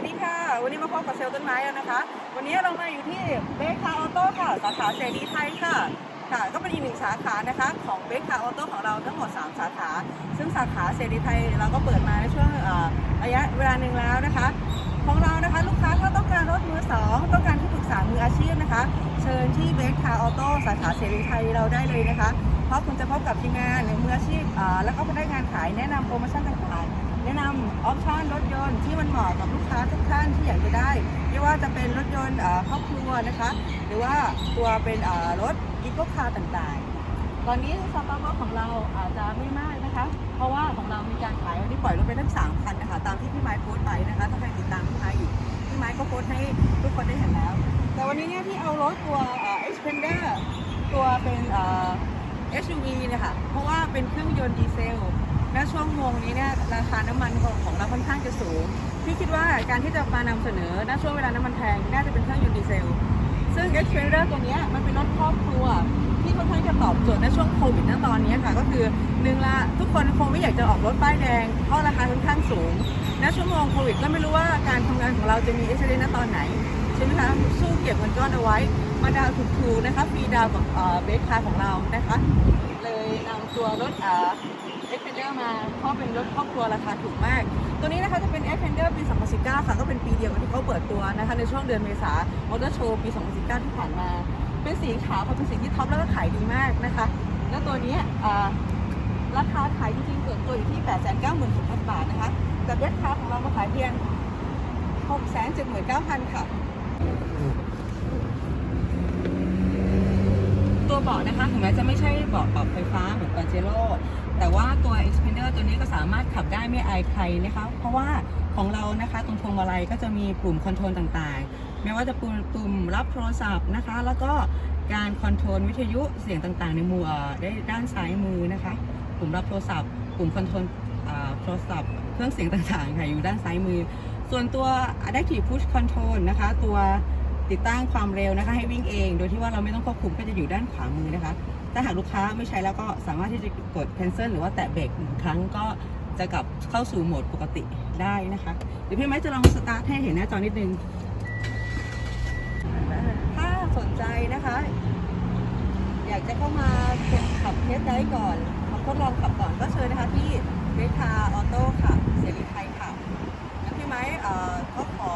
วัสดีค่ะ วันนี้มาพบกับเซลล์ต้นไม้แล้วนะคะ วันนี้เรามาอยู่ที่เบคคาออโต้ค่ะ สาขาเสรีไทยค่ะ ค่ะ ก็เป็นอีกหนึ่งสาขานะคะ ของเบคคาออโต้ของเราทั้งหมด 3 สาขา ซึ่งสาขาเสรีไทยเราก็เปิดมาในช่วงระยะเวลาหนึ่งแล้วนะคะ ของเรานะคะลูกค้าถ้าต้องการรถมือสองต้องการที่ปรึกษามืออาชีพนะคะ เชิญที่เบคคาออโต้สาขาเสรีไทยเราได้เลยนะคะ เพราะคุณจะพบกับทีมงานมืออาชีพแล้วก็พนักงานขายแนะนำโปรโมชั่นต่างๆ แนะนำออปชั่นรถยนต์ที่มันเหมาะกับลูกค้าทุกท่านที่อยากจะได้ ไม่ว่าจะเป็นรถยนต์ครอบครัวนะคะ หรือว่าตัวเป็นรถอีโคคาร์ต่างๆ ตอนนี้สต็อกของเราอาจจะไม่มากนะคะ เพราะว่าของเรามีการขายวันนี้ปล่อยรถไปทั้งสามคันนะคะ ตามที่พี่ไม้โพสต์ไปนะคะ ถ้าใครติดตามพี่ไม้อยู่พี่ไม้ก็โพสต์ให้ทุกคนได้เห็นแล้ว แต่วันนี้เนี่ยที่เอารถตัวเอ่อ Xpander ตัวเป็นเอ่อ SUV นี่ยค่ะเพราะว่าเป็นเครื่องยนต์ดีเซล และช่วงโมงนี้เนี่ยราคาน้ำมันของของเราค่อนข้างจะสูง พี่คิดว่าการที่จะมานำเสนอณช่วงเวลาน้ำมันแพงน่าจะเป็นเครื่องยนต์ดีเซล ซึ่ง x p e r i o r ตัวนี้มันเป็นรถครอบครัวที่ค่อนข้างจะตอบโจทย์ในช่วงโควิดณตอนนี้ค่ะ ก็คือหนึ่งละทุกคนคงไม่อยากจะออกรถป้ายแดงเพราะราคาค่อนข้างสูงณช่วงโมงโควิดก็ไม่รู้ว่าการทำงานของเราจะมีเอ็กซ์เรย์ณตอนไหนใช่ไหมคะสู้เก็บเงินก้อนเอาไว้ มาดาวถูกๆนะคะฟรีดาวกับเบสคาร์ของเรานะคะ เลยนำตัวรถ เอ็เพราะเป็นรถครอบครัวราคาถูกมาก ตัวนี้นะคะจะเป็น e x p e n d e r ปี 2019 ค่ะก็เป็นปีเดียวกับที่เขาเปิดตัวนะคะในช่วงเดือนเมษามอเตอร์โชว์ปี 2019 ที่ผ่านมา เป็นสีขาวค่ะเป็นสีที่ท็อปแล้วก็ขายดีมากนะคะ แล้วตัวนี้ราคาขายจริงๆเกิดตัวอยู่ที่ 896,000 บาทนะคะแต่เบสคาของเรามาขายเพียง679,000 ค่ะ ตัวเบาะนะคะถึงแม้จะไม่ใช่เบาะปรับไฟฟ้าเหมือนปาเจโร่แต่ว่าตัว Expander ตัวนี้ก็สามารถขับได้ไม่อายใครนะคะ เพราะว่าของเรานะคะตรงพวงมาลัยก็จะมีปุ่มคอนโทรลต่างๆ ไม่ว่าจะปุ่มปุ่มรับโทรศัพท์นะคะ แล้วก็การคอนโทรลวิทยุเสียงต่างๆ ในมือได้ด้านซ้ายมือนะคะ ปุ่มรับโทรศัพท์ ปุ่มคอนโทรลโทรศัพท์เครื่องเสียงต่างๆค่ะอยู่ด้านซ้ายมือ ส่วนตัว Adaptive Push Control นะคะตัว ติดตั้งความเร็วนะคะ ให้วิ่งเอง โดยที่ว่าเราไม่ต้องควบคุมก็จะอยู่ด้านขวามือนะคะ ถ้าหากลูกค้าไม่ใช้แล้วก็สามารถที่จะกด cancel หรือว่าแตะเบรกหนึ่งครั้งก็จะกลับเข้าสู่โหมดปกติได้นะคะเดี๋ยวพี่ไม้จะลองสตาร์ทให้เห็นหน้าจอนิดนึง ถ้าสนใจนะคะ อยากจะเข้ามาขับเทสได้ก่อนมาทดลองขับก่อนก็เชิญนะคะที่เบคาออโต้ค่ะเสรีไทยค่ะงั้นพี่ไม้เอ่อก็ขอ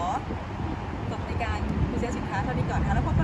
จบใันนี้ก่อนนะคะแล้วพบกัน